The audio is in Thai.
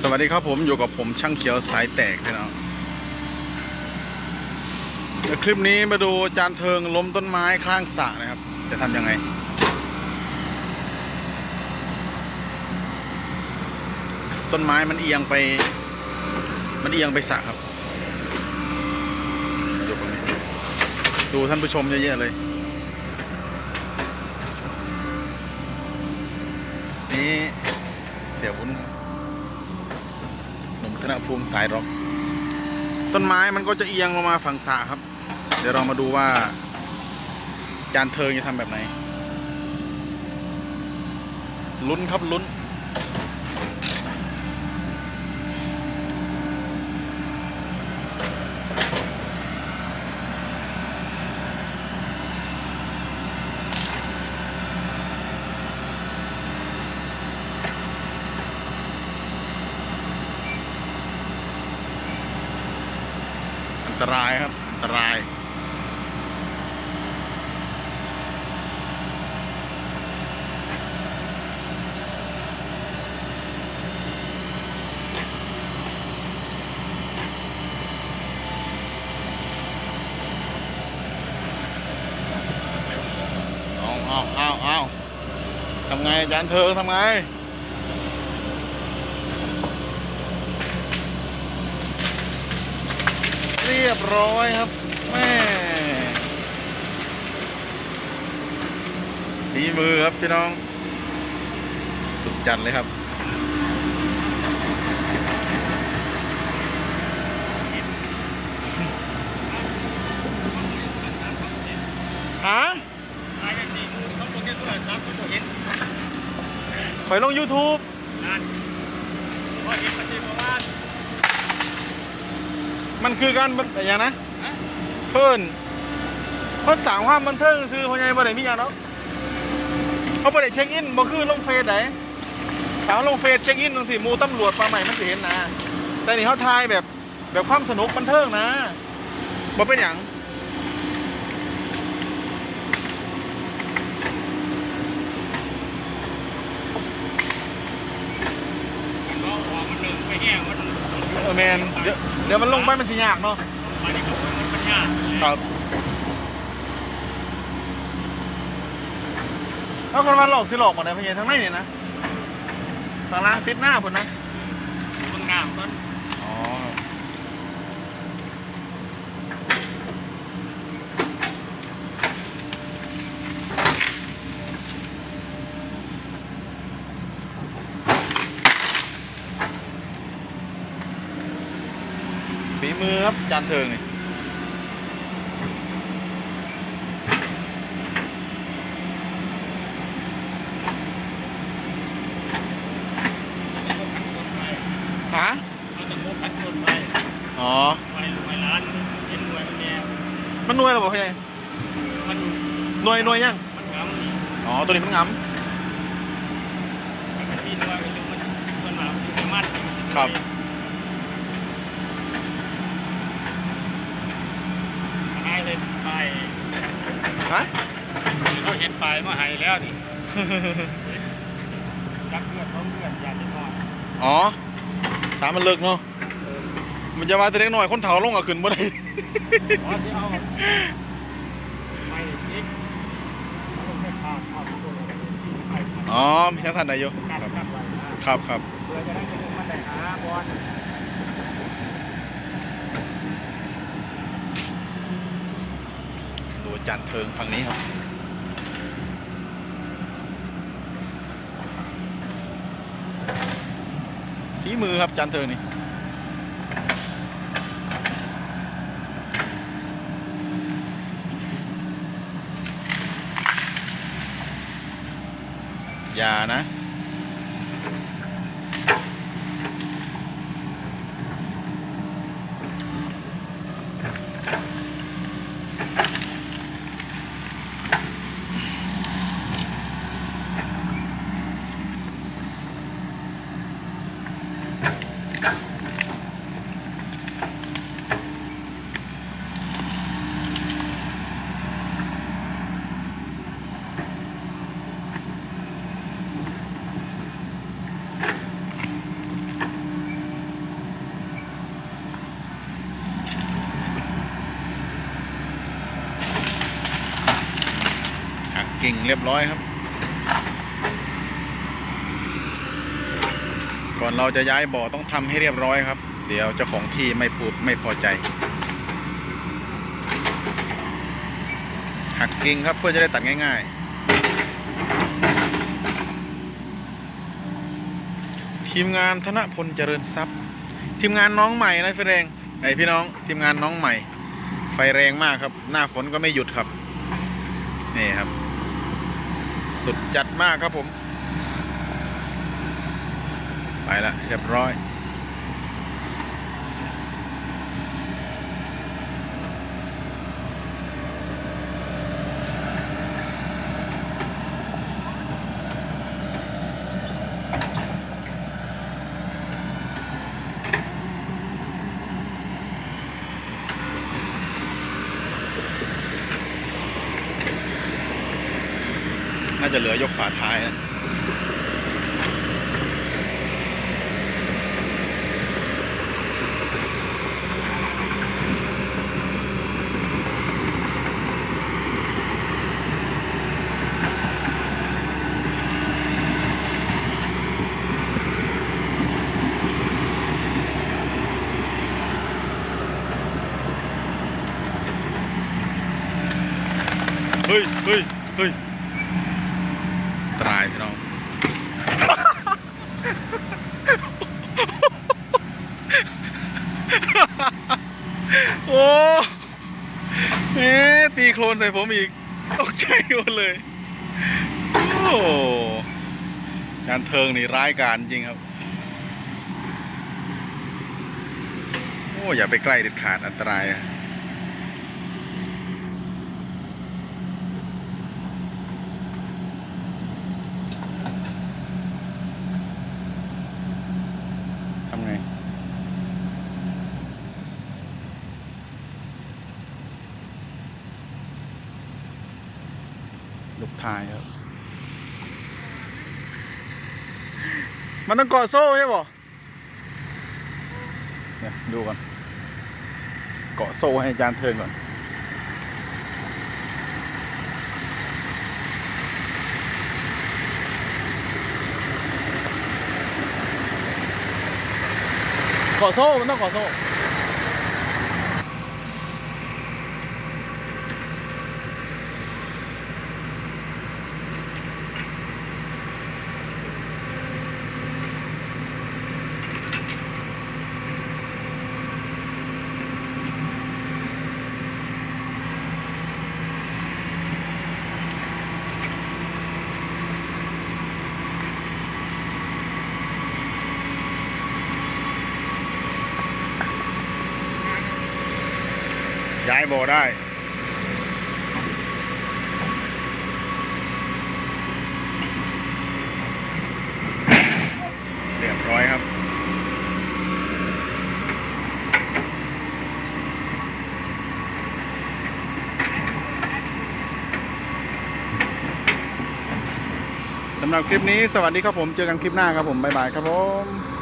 สวัสดีครับผมอยู่กับผมช่างเขียวสายแตกพี่น้องเดี๋ยวคลิปนี้มาดูจานเทิงล้มต้นไม้ข้างสระนะครับ จะทำยังไง ต้นไม้มันเอียงไป มันเอียงไปสระครับดูตรงนี้ดูท่านผู้ชมเยอะๆเลย นี่เสียวุ้นครับ นภูมิสายร็อก ต้นไม้มันก็จะเอียงลงมาฝั่งสระครับ เดี๋ยวเรามาดูว่า จานเทิงจะทำแบบไหน ลุ้นครับลุ้น ตรายครับอันตราย เอาเอาเอาเอาทำไงอาจารย์เทิงทำไง เรียบร้อยครับแม่ฝีมือครับพี่น้อง สุดจัดเลยครับฮะขายกันสี่มือยลง YouTube นั่นพอเห็นมันจะบอกว่า มันคือการบันอย่างนะเพิ่นเขาสั่งความบันเทิงซื้อพ่อใหญ่บ่ได้มีอย่างเนาะเขาบ่ได้เช็คอินบ่คือลงเฟซไหนถามลงเฟซเช็คอินตรงสี่มูตำรวจปลาใหม่มันสิเห็นนะแต่นี่เขาทายแบบแบบความสนุกบันเทิงนะบ่เป็นอย่าง มันบอกว่ามันหนึ่งไปแห้งมัน เออแม นเดี๋ยวเดี๋ยวมันลงไปมันสิยากเนาะมันนี่ก็มันปัญญาครับแล้วคนมาหลอกสิหลอกหมดเลยพ่อใหญ่ทั้งในนี่นะทางล่างติดหน้าพุ่นนะมึงงามมัน ฝีมือครับจานเทิงนี่ฮะเอาตะโกนพัดคนไปอ๋อ ไปลูกไปร้านเห็นหน่วยมันแย่มันหน่วยหรอบอกพี่มันหน่วยหน่วยยัง มันงามนี่อ๋อ ตัวนี้มันงมันที่หน่วยมันมันมันมามันมัดครับให้ เลยไปำฮะเขาเห็นปลายมาให้แล้วนี่จักเลือดท้องเลือดยาที่นอนอ๋อ สามมันเลิกเนาะมันจะมาแต่เล็กน้อยคนเฒ่าลงกับขึ้นบ่ได้อ๋อที่เอาไม่อีกเอาแค่ข้าวข้าวตัวเลยไปอ๋อยังสั่นได้อยู่กัดครับกัดไว้นะครับครับเพื่อจะได้ไม่ต้องมาแต่หาบอล ดู จานเทิงฝั่งนี้ครับฝีมือครับจานเทิงนี่อย่านะ กิ่งเรียบร้อยครับ ก่อนเราจะย้ายบ่อต้องทำให้เรียบร้อยครับ เดี๋ยวเจ้าของที่ไม่พูดไม่พอใจ หักกิ่งครับเพื่อจะได้ตัดง่าย ๆ ทีมงานธนพลเจริญทรัพย์ ทีมงานน้องใหม่นะไฟแรงไอพี่น้องทีมงานน้องใหม่ ไฟแรงมากครับ หน้าฝนก็ไม่หยุดครับ นี่ครับ สุดจัดมากครับผม ไปละเรียบร้อย น่าจะเหลือยกฝาท้ายนะเฮ้ยเฮ้ยเฮ้ย ตรายพี่น้องโอ้เอ๊ตีโคลนใส่ผมอีกตกใจหมดเลย โอ้จานเทิงนี่ร้ายกาจจริงครับ โอ้ อย่าไปใกล้เด็ดขาดอันตรายอะ ทำไง ลูกทายครับ มันต้องเกาะโซ่ใช่ปะเนี่ยดูก่อนเกาะโซ่ให้อาจารย์เทิงก่อนเกาะโซ่มันต้องเกาะโซ่ ย้ายโบได้เรียบร้อยครับ สำหรับคลิปนี้สวัสดีครับผม เจอกันคลิปหน้าครับผม บ๊ายบายครับผม